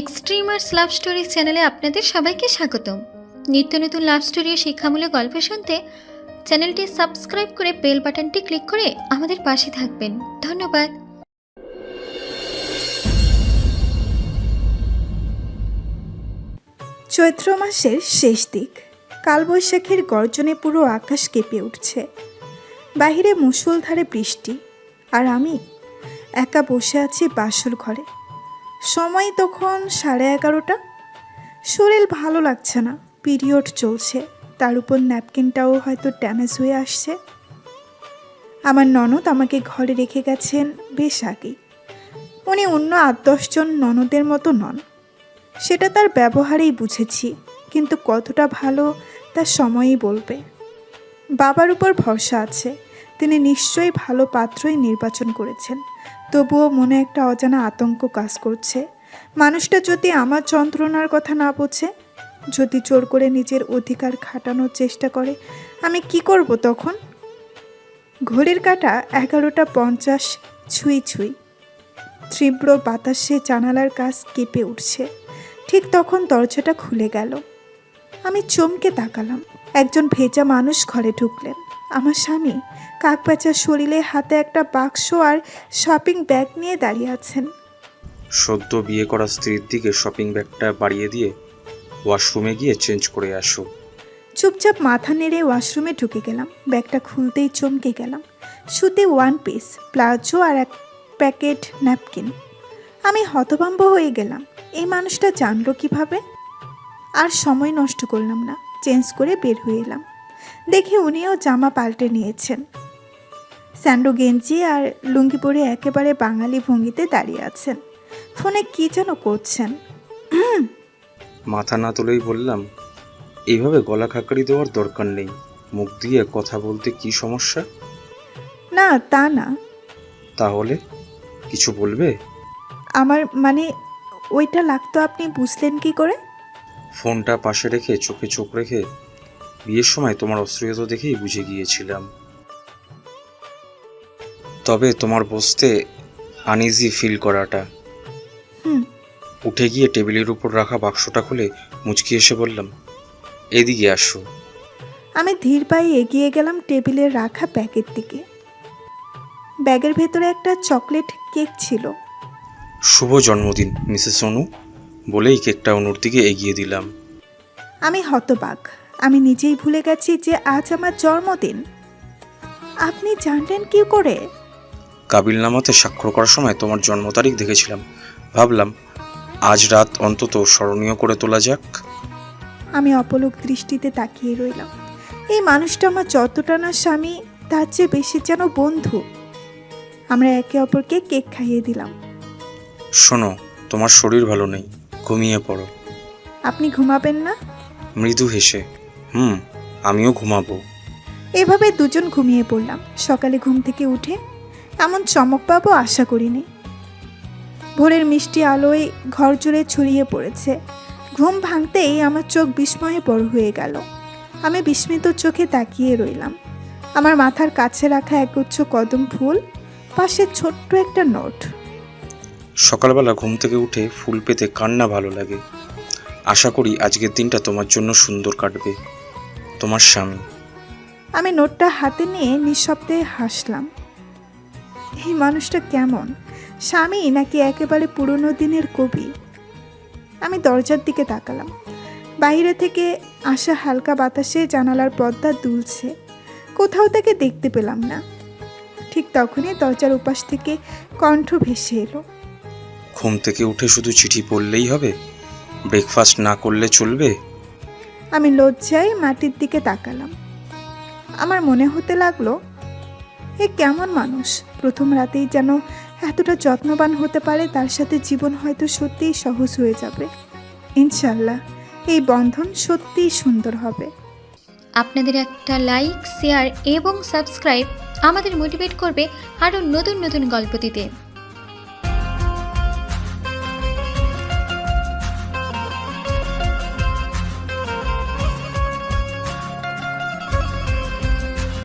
Extremers love story চ্যানেলে আপনাদের সবাইকে স্বাগতম। নিত্য নতুন লাভ স্টোরি শিক্ষামূলক গল্প শুনতে চ্যানেলটি সাবস্ক্রাইব করে বেল বাটনটি ক্লিক করে আমাদের পাশে থাকবেন। ধন্যবাদ। চৈত্র মাসের শেষ দিক। কালবৈশাখীর গর্জনে পুরো আকাশ কেঁপে উঠছে। বাহিরে মুষলধারে বৃষ্টি। আর আমি একা বসে আছি বাসর ঘরে। সময় তখন সাড়ে এগারোটা। শরীর ভালো লাগছে না, পিরিয়ড চলছে, তার উপর ন্যাপকিনটাও হয়তো ড্যামেজ হয়ে আসছে। আমার ননদ আমাকে ঘরে রেখে গেছেন বেশ আগেই। উনি অন্য আট দশজন ননদের মতো নন। সেটা তার ব্যবহারেই বুঝেছি, কিন্তু কতটা ভালো তা সময়ই বলবে। বাবার উপর ভরসা আছে তিনি নিশ্চয়ই ভালো পাত্রই নির্বাচন করেছেন। তবুও মনে একটা অজানা আতঙ্ক কাজ করছে। মানুষটা যদি আমার যন্ত্রণার কথা না বোঝে, যদি জোর করে নিজের অধিকার খাটানোর চেষ্টা করে, আমি কি করব তখন? ঘড়ির কাটা এগারোটা পঞ্চাশ, ছুঁই ছুঁই। তীব্র বাতাসে জানালার কাজ কেঁপে উঠছে। ঠিক তখন দরজাটা খুলে গেল। আমি চমকে তাকালাম। একজন ভেজা মানুষ ঘরে ঢুকলেন। আমার স্বামী কাকবাচার শরীরে হাতে একটা বাক্স আর শপিং ব্যাগ নিয়ে দাঁড়িয়ে আছেন। সদ্য বিয়ে করা স্ত্রীর দিকে শপিং ব্যাগটা বাড়িয়ে দিয়ে ওয়াশরুমে গিয়ে চেঞ্জ করে আসো। চুপচাপ মাথা নেড়ে ওয়াশরুমে ঢুকে গেলাম। ব্যাগটা খুলতেই চমকে গেলাম। সুতে ওয়ান পিস প্লাজো আর এক প্যাকেট ন্যাপকিন। আমি হতভম্ব হয়ে গেলাম। এই মানুষটা জানলো কীভাবে? আর সময় নষ্ট করলাম না। চেঞ্জ করে বের হয়ে এলাম। দেখি উনিও জামা পাল্টে নিয়েছেন। স্যান্ডো গেঞ্জি আর লুঙ্গি পরে একেবারে বাঙালি ভঙ্গিতে দাঁড়িয়ে আছেন। ফোনে কী যেন করছেন। মাথা না তুলেই বললাম এইভাবে গলা খাকারি দেওয়ার দরকার নেই। মুখ দিয়ে কথা বলতে কি সমস্যা? না তা না। তাহলে কিছু বলবে? আমার মানে ওইটা লাগতো আপনি বুঝলেন কি করে? ফোনটা পাশে রেখে চোখে চোখ রেখে বিয়ের সময় তোমার অস্ত্রীয়তা দেখেই বুঝে গিয়েছিলাম। তবে তোমার বসতে আনইজি ফিল করাটা। হুম। উঠে গিয়ে টেবিলের উপর রাখা বাক্সটা খুলে মুচকি এসে বললাম এদিকে আসো। আমি ধীর পায়ে এগিয়ে গেলাম টেবিলে রাখা ব্যাগের দিকে। ব্যাগের ভেতরে একটা চকলেট কেক ছিল। শুভ জন্মদিন মিসেস অনু। বলেই কেকটা অনুর দিকে এগিয়ে দিলাম। আমি হতবাক। আমি নিজেই ভুলে গেছি যে আজ আমার জন্মদিন। আপনি জানলেন কি করে? কাবিলনামাতে স্বাক্ষর করার সময় তোমার জন্ম তারিখ দেখেছিলাম। ভাবলাম আজ রাত অন্তত স্মরণীয় করে তোলা যাক। আমি অপলক দৃষ্টিতে তাকিয়ে রইলাম। এই মানুষটা আমার যতটা না স্বামী তার চেয়ে বেশি যেন বন্ধু। আমরা একে অপরকে কেক খাইয়ে দিলাম। শোনো তোমার শরীর ভালো নেই। ঘুমিয়ে পড়ো। আপনি ঘুমাবেন না? মৃদু হেসে হুম আমিও ঘুমাবো। এভাবে দুজন ঘুমিয়ে পড়লাম। সকালে ঘুম থেকে উঠে এমন চমক পাবো আশা করিনি। ভোরের মিষ্টি আলোয় ঘর জুড়ে ছড়িয়ে পড়েছে। ঘুম ভাঙতেই আমার চোখ বিস্ময়ে বড় হয়ে গেল। আমি বিস্মিত চোখে তাকিয়ে রইলাম। আমার মাথার কাছে রাখা একগুচ্ছ কদম ফুল পাশে ছোট্ট একটা নোট। সকালবেলা ঘুম থেকে উঠে ফুল পেতে কান্না ভালো লাগে। আশা করি আজকের দিনটা তোমার জন্য সুন্দর কাটবে। তোমার স্বামী। আমি নোটটা হাতে নিয়ে নিঃশব্দে হাসলাম। এই মানুষটা কেমন? স্বামী নাকি একেবারে পুরনো দিনের কবি? আমি দরজার দিকে তাকালাম। বাইরে থেকে আসা হালকা বাতাসে জানালার পর্দা দুলছে। কোথাও তাকে দেখতে পেলাম না। ঠিক তখনই দরজার উপাস থেকে কণ্ঠ ভেসে এলো। ঘুম থেকে উঠে শুধু চিঠি পড়লেই হবে? ব্রেকফাস্ট না করলে চলবে? আমি লজ্জায় মাটির দিকে তাকালাম। আমার মনে হতে লাগল এ কেমন মানুষ? প্রথম রাতেই যেন এতটা যত্নবান হতে পারে তার সাথে জীবন হয়তো সত্যিই সহজ হয়ে যাবে। ইনশাল্লাহ এই বন্ধন সত্যিই সুন্দর হবে। আপনাদের একটা লাইক শেয়ার এবং সাবস্ক্রাইব আমাদের মোটিভেট করবে আরও নতুন নতুন গল্প দিতে।